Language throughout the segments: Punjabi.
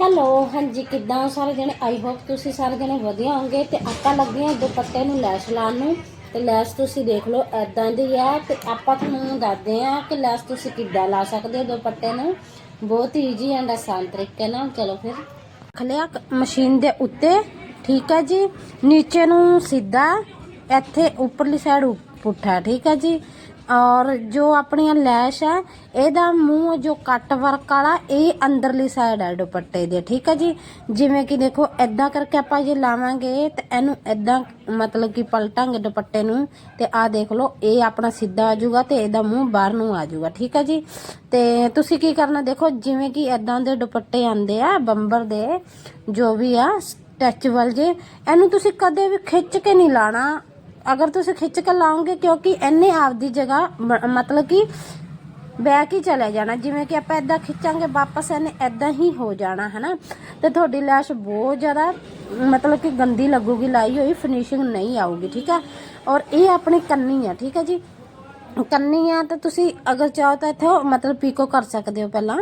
ਹੈਲੋ, ਹਾਂਜੀ, ਕਿੱਦਾਂ ਸਾਰੇ ਜਣੇ ਆਈ ਹੋਪ ਤੁਸੀਂ ਸਾਰੇ ਜਣੇ ਵਧੀਆ ਹੋਵੋਗੇ ਤੇ ਆਪਾਂ ਲੱਗੇ ਹਾਂ ਦੁਪੱਟੇ ਨੂੰ ਲੈਸ ਲਾਉਣ ਨੂੰ। ਤੇ ਲੈਸ ਤੁਸੀਂ ਦੇਖ ਲਓ ਐਦਾਂ ਦੀ ਹੈ। ਤੇ ਆਪਾਂ ਤੁਹਾਨੂੰ ਦੱਸਦੇ ਹਾਂ ਕਿ ਲੈਸ ਤੁਸੀਂ ਕਿੱਦਾਂ ਲਾ ਸਕਦੇ ਹੋ ਦੁਪੱਟੇ ਨੂੰ। ਬਹੁਤ ਈਜੀ ਐਂਡ ਆਸਾਨ ਤਰੀਕੇ ਨਾਲ। ਚਲੋ ਫਿਰ। ਖਲਿਆ ਮਸ਼ੀਨ ਦੇ ਉੱਤੇ। ਠੀਕ ਹੈ ਜੀ। ਨੀਚੇ ਨੂੰ ਸਿੱਧਾ। ਇੱਥੇ ਉੱਪਰਲੀ ਸਾਈਡ ਪੁੱਠਾ ਠੀਕ ਹੈ ਜੀ। ਔਰ ਜੋ ਆਪਣੀਆਂ ਲੈਸ਼ ਹੈ ਇਹਦਾ ਮੂੰਹ ਜੋ ਕੱਟ ਵਰਕ ਵਾਲਾ, ਇਹ ਅੰਦਰਲੀ ਸਾਈਡ ਹੈ ਦੁਪੱਟੇ ਦੇ, ਠੀਕ ਹੈ ਜੀ? ਜਿਵੇਂ ਕਿ ਦੇਖੋ ਐਦਾਂ ਕਰਕੇ ਆਪਾਂ ਜੇ ਲਾਵਾਂਗੇ, ਤੇ ਇਹਨੂੰ ਐਦਾਂ ਮਤਲਬ ਕਿ ਪਲਟਾਂਗੇ ਦੁਪੱਟੇ ਨੂੰ, ਤੇ ਆਹ ਦੇਖ ਲਓ, ਇਹ ਆਪਣਾ ਸਿੱਧਾ ਆ ਜਾਊਗਾ ਤੇ ਇਹਦਾ ਮੂੰਹ ਬਾਹਰ ਨੂੰ ਆ ਜਾਊਗਾ, ਠੀਕ ਹੈ ਜੀ? ਤੇ ਤੁਸੀਂ ਕੀ ਕਰਨਾ, ਦੇਖੋ, ਜਿਵੇਂ ਕਿ ਐਦਾਂ ਦੇ ਦੁਪੱਟੇ ਆਂਦੇ ਆ, ਬੰਬਰ ਦੇ, ਜੋ ਵੀ ਆ ਸਟੈਚੂਬਲ ਜੇ, ਇਹਨੂੰ ਤੁਸੀਂ ਕਦੇ ਵੀ ਖਿੱਚ ਕੇ ਨਹੀਂ ਲਾਣਾ। ਅਗਰ ਤੁਸੀਂ ਖਿੱਚ ਕੇ ਲਾਓਗੇ, ਕਿਉਂਕਿ ਇਹਨੇ ਆਪਦੀ ਜਗ੍ਹਾ ਮ- ਮਤਲਬ ਕਿ ਬੈਕ ਹੀ ਚਲੇ ਜਾਣਾ। ਜਿਵੇਂ ਕਿ ਆਪਾਂ ਇਦਾਂ ਖਿੱਚਾਂਗੇ, ਵਾਪਸ ਇਹਨੇ ਇਦਾਂ ਹੀ ਹੋ ਜਾਣਾ ਹੈ ਨਾ ਤੇ ਤੁਹਾਡੀ ਲੈਸ਼ ਬਹੁਤ ਜ਼ਿਆਦਾ, ਮਤਲਬ ਕਿ ਗੰਦੀ ਲੱਗੂਗੀ, ਲਾਈ ਹੋਈ ਫਿਨਿਸ਼ਿੰਗ ਨਹੀਂ ਆਊਗੀ, ਠੀਕ ਹੈ ਔਰ ਇਹ ਆਪਣੀ ਕੰਨੀ ਆ, ਠੀਕ ਹੈ ਜੀ? ਕੰਨੀ ਆ ਤਾਂ ਤੁਸੀਂ ਅਗਰ ਚਾਹੋ ਤਾਂ ਇੱਥੇ ਮਤਲਬ ਪੀਕੋ ਕਰ ਸਕਦੇ ਹੋ ਪਹਿਲਾਂ।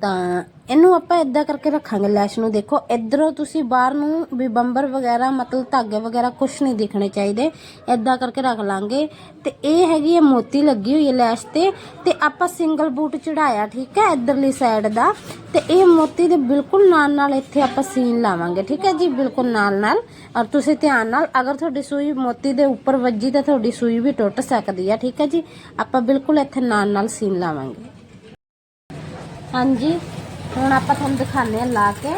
ਤਾਂ ਇਹਨੂੰ ਆਪਾਂ ਇਦਾਂ ਕਰਕੇ ਰੱਖਾਂਗੇ, ਲੈਸ਼ ਨੂੰ ਦੇਖੋ। ਇਧਰੋਂ ਤੁਸੀਂ ਬਾਹਰ ਨੂੰ ਵੀ ਬੰਬਰ ਵਗੈਰਾ, ਮਤਲਬ ਧਾਗੇ ਵਗੈਰਾ ਕੁਝ ਨਹੀਂ ਦਿਖਣੇ ਚਾਹੀਦੇ। ਇਦਾਂ ਕਰਕੇ ਰੱਖ ਲਾਂਗੇ। ਤੇ ਇਹ ਹੈਗੀ ਹੈ ਮੋਤੀ ਲੱਗੀ ਹੋਈ ਹੈ ਲੈਸ਼ ਤੇ। ਤੇ ਆਪਾਂ ਸਿੰਗਲ ਬੂਟ ਚੜਾਇਆ, ਠੀਕ ਹੈ, ਇਧਰਲੀ ਸਾਈਡ ਦਾ। ਤੇ ਇਹ ਮੋਤੀ ਦੇ ਬਿਲਕੁਲ ਨਾਲ ਨਾਲ ਇੱਥੇ ਆਪਾਂ ਸੀਨ ਲਾਵਾਂਗੇ, ਠੀਕ ਹੈ ਜੀ? ਬਿਲਕੁਲ ਨਾਲ ਨਾਲ ਔਰ ਤੁਸੀਂ ਧਿਆਨ ਨਾਲ, ਅਗਰ ਤੁਹਾਡੀ ਸੂਈ ਮੋਤੀ ਦੇ ਉੱਪਰ ਵੱਜੀ ਤਾਂ ਤੁਹਾਡੀ ਸੂਈ ਵੀ ਟੁੱਟ ਸਕਦੀ ਹੈ, ਠੀਕ ਹੈ ਜੀ? ਆਪਾਂ ਬਿਲਕੁਲ ਇੱਥੇ ਨਾਲ ਨਾਲ ਸੀਨ ਲਾਵਾਂਗੇ। ਹਾਂਜੀ, ਹੁਣ ਆਪਾਂ ਤੁਹਾਨੂੰ ਦਿਖਾਉਂਦੇ ਆ ਲਾ ਕੇ।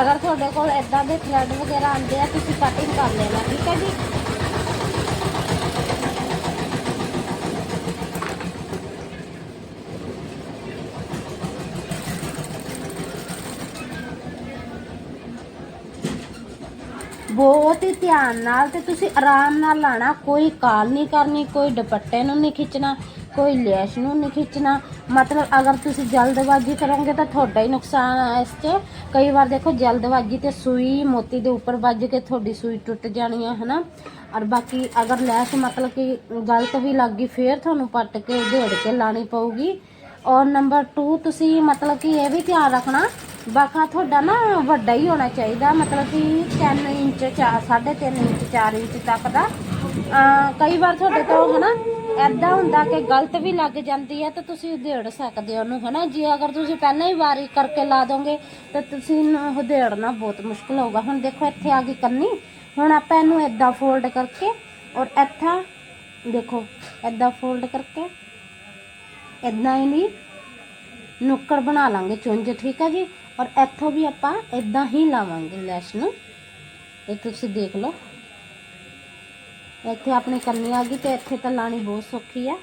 ਅਗਰ ਤੁਹਾਡੇ ਕੋਲ ਇਦਾਂ ਦੇ ਥ੍ਰੈਡ ਵਗੈਰਾ ਆਉਂਦੇ ਆ, ਤੁਸੀਂ ਕਟਿੰਗ ਕਰ ਲੈਣਾ, ਠੀਕ ਹੈ ਜੀ? ਬਹੁਤ ਹੀ ਧਿਆਨ ਨਾਲ ਤੇ ਤੁਸੀਂ ਆਰਾਮ ਨਾਲ ਲਾਣਾ। ਕੋਈ ਕਾਲ ਨਹੀਂ ਕਰਨੀ, ਕੋਈ ਦੁਪੱਟੇ ਨੂੰ ਨਹੀਂ ਖਿੱਚਣਾ, ਕੋਈ ਲੈਸ਼ ਨੂੰ ਨਹੀਂ ਖਿੱਚਣਾ। ਮਤਲਬ ਅਗਰ ਤੁਸੀਂ ਜਲਦਬਾਜ਼ੀ ਕਰੋਗੇ ਤਾਂ ਤੁਹਾਡਾ ਹੀ ਨੁਕਸਾਨ ਹੈ ਇਸ 'ਚ। ਕਈ ਵਾਰ ਦੇਖੋ ਜਲਦਬਾਜ਼ੀ ਤੇ ਸੂਈ ਮੋਤੀ ਦੇ ਉੱਪਰ ਵੱਜ ਕੇ ਤੁਹਾਡੀ ਸੂਈ ਟੁੱਟ ਜਾਣੀ ਹੈ ਹਨਾ? ਔਰ ਬਾਕੀ ਅਗਰ ਲੈਸ਼ ਮਤਲਬ ਕਿ ਗਲਤ ਵੀ ਲੱਗ ਗਈ, ਫੇਰ ਤੁਹਾਨੂੰ ਪੱਟ ਕੇ ਉਧੇੜ ਕੇ ਲਾਣੀ ਪਊਗੀ। ਔਰ ਨੰਬਰ 2 ਤੁਸੀਂ ਮਤਲਬ ਕਿ ਇਹ ਵੀ ਧਿਆਨ ਰੱਖਣਾ ਬਾਖਾ, ਤੁਹਾਡਾ ਨਾ ਵੱਡਾ ਹੀ ਹੋਣਾ ਚਾਹੀਦਾ, ਮਤਲਬ ਕਿ 3 ਇੰਚ 3.5 ਇੰਚ 4 ਇੰਚ ਤੱਕ ਦਾ। ਕਈ ਵਾਰ ਤੁਹਾਡੇ ਤੋਂ ਹਨਾ ਐਦਾਂ ਹੁੰਦਾ ਕਿ ਗਲਤ ਵੀ ਲੱਗ ਜਾਂਦੀ ਹੈ, ਤਾਂ ਤੁਸੀਂ ਉਧੇੜ ਸਕਦੇ ਹੋ ਉਹਨੂੰ, ਹਨਾ? ਜੇ ਅਗਰ ਤੁਸੀਂ ਪਹਿਲਾਂ ਹੀ ਵਾਰੀ ਕਰਕੇ ਲਾ ਦੋਗੇ, ਤਾਂ ਤੁਸੀਂ ਉਧੇੜਨਾ ਬਹੁਤ ਮੁਸ਼ਕਲ ਹੋਊਗਾ। ਹੁਣ ਦੇਖੋ, ਇੱਥੇ ਆ ਗਈ ਕੰਨੀ। ਹੁਣ ਆਪਾਂ ਇਹਨੂੰ ਐਦਾਂ ਫੋਲਡ ਕਰਕੇ, ਔਰ ਇੱਥਾ, ਦੇਖੋ ਐਦਾਂ ਫੋਲਡ ਕਰਕੇ ਇਦਾਂ ਹੀ ਨਹੀਂ ਨੁੱਕਰ ਬਣਾ ਲਾਂਗੇ, ਚੁੰਝ, ਠੀਕ ਹੈ ਜੀ? ਔਰ ਇੱਥੋਂ ਵੀ ਆਪਾਂ ਇਦਾਂ ਹੀ ਲਾਵਾਂਗੇ ਲੈਸ਼ ਨੂੰ। ਇਹ ਤੁਸੀਂ ਦੇਖ ਲਓ। ਇੱਥੇ ਆਪਣੀ ਕੰਨੀ ਆ ਗਈ ਤੇ ਇੱਥੇ ਤਾਂ ਲਾਣੀ ਬਹੁਤ ਸੌਖੀ ਆ।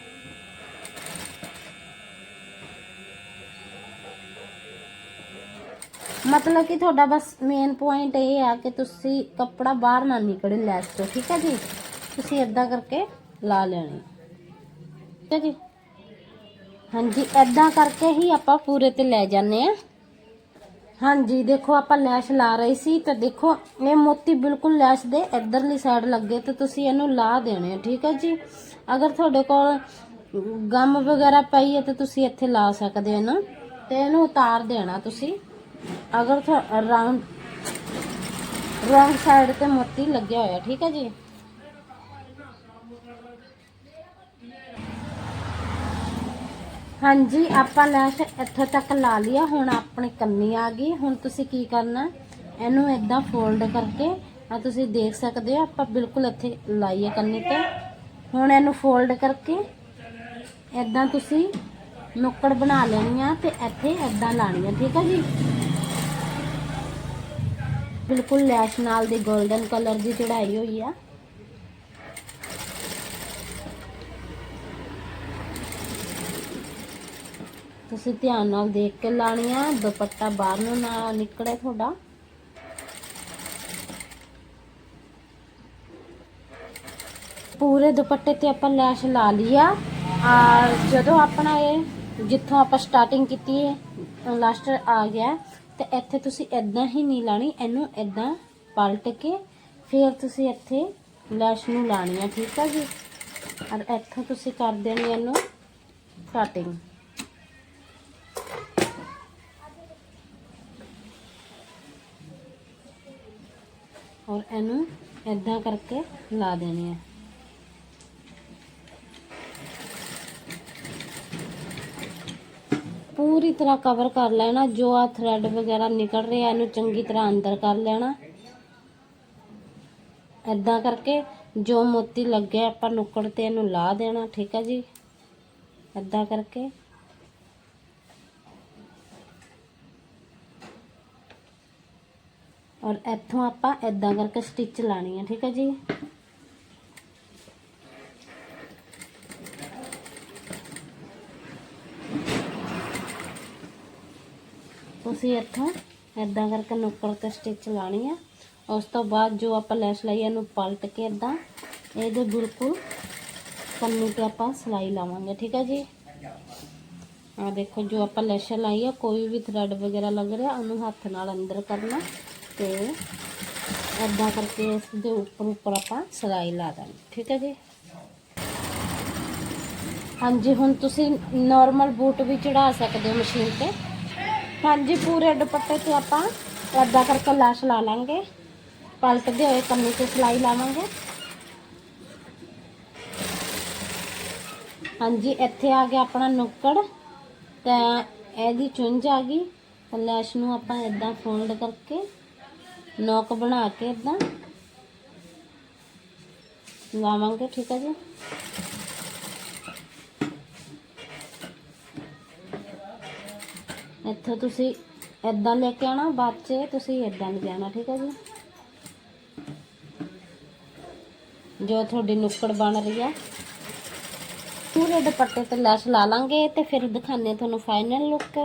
ਮਤਲਬ ਕਿ ਤੁਹਾਡਾ ਬਸ ਮੇਨ ਪੁਆਇੰਟ ਇਹ ਆ ਕਿ ਤੁਸੀਂ ਕੱਪੜਾ ਬਾਹਰ ਨਾ ਨਿਕਲੇ ਲੈਸ ਤੋਂ ਠੀਕ ਹੈ ਜੀ? ਤੁਸੀਂ ਇਦਾਂ ਕਰਕੇ ਲਾ ਲੈਣੀ। ਠੀਕ ਹੈ ਜੀ? ਹਾਂਜੀ ਐਦਾਂ ਕਰਕੇ ਹੀ ਆਪਾਂ ਪੂਰੇ ਤੇ ਲੈ ਜਾਂਦੇ ਆ ਹਾਂਜੀ, ਦੇਖੋ ਆਪਾਂ ਲੈਸ਼ ਲਾ ਰਹੀ ਸੀ ਤਾਂ ਦੇਖੋ, ਇਹ ਮੋਤੀ ਬਿਲਕੁਲ ਲੈਸ਼ ਦੇ ਇਧਰਲੀ ਸਾਈਡ ਲੱਗੇ ਤੇ ਤੁਸੀਂ ਇਹਨੂੰ ਲਾ ਦੇਣੇ ਆ, ਠੀਕ ਹੈ ਜੀ? ਅਗਰ ਤੁਹਾਡੇ ਕੋਲ ਗਮ ਵਗੈਰਾ ਪਈ ਹੈ ਤਾਂ ਤੁਸੀਂ ਇੱਥੇ ਲਾ ਸਕਦੇ ਹੋ ਨਾ ਤੇ ਇਹਨੂੰ ਉਤਾਰ ਦੇਣਾ ਤੁਸੀਂ। ਅਗਰ ਰਾਉਂਡ ਰੌਂਗ ਸਾਈਡ ਤੇ ਮੋਤੀ ਲੱਗਿਆ ਹੋਇਆ, ਠੀਕ ਹੈ ਜੀ? ਹਾਂਜੀ, ਆਪਾਂ ਲੈਸ਼ ਇੱਥੋਂ ਤੱਕ ਲਾ ਲਿਆ ਹੁਣ ਆਪਣੀ ਕੰਨੀ ਆ ਗਈ। ਹੁਣ ਤੁਸੀਂ ਕੀ ਕਰਨਾ? ਇਹਨੂੰ ਇਦਾਂ ਫੋਲਡ ਕਰਕੇ ਆ ਤੁਸੀਂ ਦੇਖ ਸਕਦੇ ਹੋ, ਆਪਾਂ ਬਿਲਕੁਲ ਇੱਥੇ ਲਾਈਏ ਕੰਨੀ ਤੇ। ਹੁਣ ਇਹਨੂੰ ਫੋਲਡ ਕਰਕੇ ਇਦਾਂ ਤੁਸੀਂ ਨੁੱਕੜ ਬਣਾ ਲੈਣੀ ਆ ਤੇ ਇੱਥੇ ਇਦਾਂ ਲਾਣੀ ਆ, ਠੀਕ ਹੈ ਜੀ? ਬਿਲਕੁਲ ਲੈਸ਼ ਨਾਲ ਦੀ 골ਡਨ ਕਲਰ ਦੀ ਚੜਾਈ ਹੋਈ ਆ। ਤੁਸੀਂ ਧਿਆਨ ਨਾਲ ਦੇਖ ਕੇ ਲਾਣੀ ਆ ਦੁਪੱਟਾ ਬਾਹਰ ਨੂੰ ਨਾ ਨਿਕਲੇ ਤੁਹਾਡਾ। ਪੂਰੇ ਦੁਪੱਟੇ ਤੇ ਆਪਾਂ ਲੈਸ਼ ਲਾ ਲਿਆ ਆ। ਜਦੋਂ ਆਪਣਾ ਇਹ, ਜਿੱਥੋਂ ਆਪਾਂ ਸਟਾਰਟਿੰਗ ਕੀਤੀ ਹੈ ਲਾਸਟ ਆ ਗਿਆ। ਤੇ ਇੱਥੇ ਤੁਸੀਂ ਇਦਾਂ ਹੀ ਨਹੀਂ ਲਾਣੀ, ਇਹਨੂੰ ਇਦਾਂ ਪਲਟ ਕੇ ਫਿਰ ਤੁਸੀਂ ਇੱਥੇ ਲੈਸ਼ ਨੂੰ ਲਾਣੀ ਆ, ਠੀਕ ਆ ਜੀ? ਔਰ ਇੱਥੋਂ ਤੁਸੀਂ ਕਰ ਦੇਣੀ ਇਹਨੂੰ ਕਟਿੰਗ ਔਰ ਇਹਨੂੰ ਇਦਾਂ ਕਰਕੇ ਲਾ ਦੇਣੀ ਹੈ ਪੂਰੀ ਤਰ੍ਹਾਂ ਕਵਰ ਕਰ ਲੈਣਾ, ਜੋ ਆ ਥਰੈਡ ਵਗੈਰਾ ਨਿਕਲ ਰਿਹਾ, ਇਹਨੂੰ ਚੰਗੀ ਤਰ੍ਹਾਂ ਅੰਦਰ ਕਰ ਲੈਣਾ। ਇਦਾਂ ਕਰਕੇ ਜੋ ਮੋਤੀ ਲੱਗਿਆ ਆਪਾਂ ਨੁੱਕੜ ਤੇ ਇਹਨੂੰ ਲਾ ਦੇਣਾ, ਠੀਕ ਹੈ ਜੀ? ਇਦਾਂ ਕਰਕੇ। ਔਰ ਇੱਥੋਂ ਆਪਾਂ ਇਦਾਂ ਕਰਕੇ ਸਟਿਚ ਲਾਣੀ ਹੈ ਠੀਕ ਹੈ ਜੀ ਤੁਸੀਂ ਇੱਥੋਂ ਇਦਾਂ ਕਰਕੇ ਨੁੱਕਰ ਤੇ ਸਟਿਚ ਲਾਣੀ ਆ ਉਸ ਤੋਂ ਬਾਅਦ ਜੋ ਆਪਾਂ ਲੈਸ ਲਾਈ ਇਹਨੂੰ ਪਲਟ ਕੇ ਇਦਾਂ ਇਹਦੇ ਬਿਲਕੁਲ ਕੰਨੀ ਤੇ ਆਪਾਂ ਸਲਾਈ ਲਾਵਾਂਗੇ ਠੀਕ ਹੈ ਜੀ ਆ ਦੇਖੋ ਜੋ ਆਪਾਂ ਲੈਸ਼ ਲਾਈ ਆ ਕੋਈ ਵੀ ਥਰੈਡ ਵਗੈਰਾ ਲੱਗ ਰਿਹਾ ਉਹਨੂੰ ਹੱਥ ਨਾਲ ਅੰਦਰ ਕਰਨਾ ਤੇ ਇਦਾਂ ਕਰਕੇ ਇਸ ਦੇ ਉੱਪਰ ਉੱਪਰ ਆਪਾਂ ਸਲਾਈ ਲਾ ਦਾਂਗੇ ਠੀਕ ਹੈ ਜੀ? ਹਾਂਜੀ, ਹੁਣ ਤੁਸੀਂ ਨਾਰਮਲ ਬੂਟ ਵੀ ਚੜਾ ਸਕਦੇ ਹੋ ਮਸ਼ੀਨ ਤੇ। ਹਾਂਜੀ, ਪੂਰੇ ਦੁਪੱਟੇ ਤੇ ਆਪਾਂ ਏਦਾਂ ਕਰਕੇ ਲਾਸ਼ ਲਾ ਲਾਂਗੇ। ਪਲਟਦੇ ਹੋਏ ਕੰਨੀ ਤੇ ਸਲਾਈ ਲਾਵਾਂਗੇ। ਹਾਂਜੀ, ਇੱਥੇ ਆ ਗਿਆ ਆਪਣਾ ਨੁੱਕੜ। ਤਾਂ ਇਹਦੀ ਚੁੰਝ ਆ ਗਈ। ਤਾਂ ਲੈਸ਼ ਨੂੰ ਆਪਾਂ ਇਦਾਂ ਫੋਲਡ ਕਰਕੇ ਨੋਕ ਬਣਾ ਕੇ ਇਦਾਂ ਲਾਵਾਂਗੇ, ਠੀਕ ਹੈ ਜੀ। ਇੱਥੋਂ ਤੁਸੀਂ ਇਦਾਂ ਲੈ ਕੇ ਆਣਾ ਬਾਅਦ 'ਚ ਤੁਸੀਂ ਇਦਾਂ ਲੈ ਜਾਣਾ ਠੀਕ ਹੈ ਜੀ। ਜੋ ਤੁਹਾਡੀ ਨੁੱਕੜ ਬਣ ਰਹੀ ਆ। ਪੂਰੇ ਦੁਪੱਟੇ ਤੇ ਲੈਸ ਲਾ ਲਾਂਗੇ ਤੇ ਫਿਰ ਦਿਖਾਣੇ ਤੁਹਾਨੂੰ ਫਾਈਨਲ ਲੁੱਕ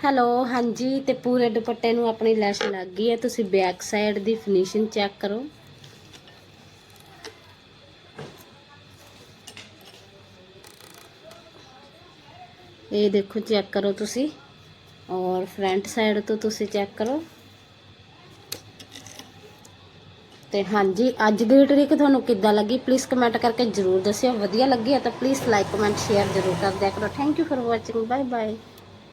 ਹੈਲੋ, ਹਾਂਜੀ, ਤੇ ਪੂਰੇ ਦੁਪੱਟੇ ਨੂੰ ਆਪਣੀ ਲੈਸ ਲੱਗ ਗਈ ਹੈ। ਤੁਸੀਂ ਬੈਕ ਸਾਈਡ ਦੀ ਫਿਨਿਸ਼ਿੰਗ ਚੈੱਕ ਕਰੋ। ਇਹ ਦੇਖੋ, ਚੈੱਕ ਕਰੋ ਤੁਸੀਂ। ਔਰ ਫਰੰਟ ਸਾਈਡ ਤੋਂ ਤੁਸੀਂ ਚੈੱਕ ਕਰੋ। ਤੇ ਹਾਂਜੀ, ਅੱਜ ਦੀ ਟ੍ਰਿਕ ਤੁਹਾਨੂੰ ਕਿੱਦਾਂ ਲੱਗੀ? ਪਲੀਜ਼ ਕਮੈਂਟ ਕਰਕੇ ਜਰੂਰ ਦੱਸਿਓ। ਵਧੀਆ ਲੱਗੀ ਹੈ ਤਾਂ ਪਲੀਜ਼ ਲਾਈਕ ਕਮੈਂਟ ਸ਼ੇਅਰ ਜਰੂਰ ਕਰ ਦਿਆ ਕਰੋ। Thank you for watching bye bye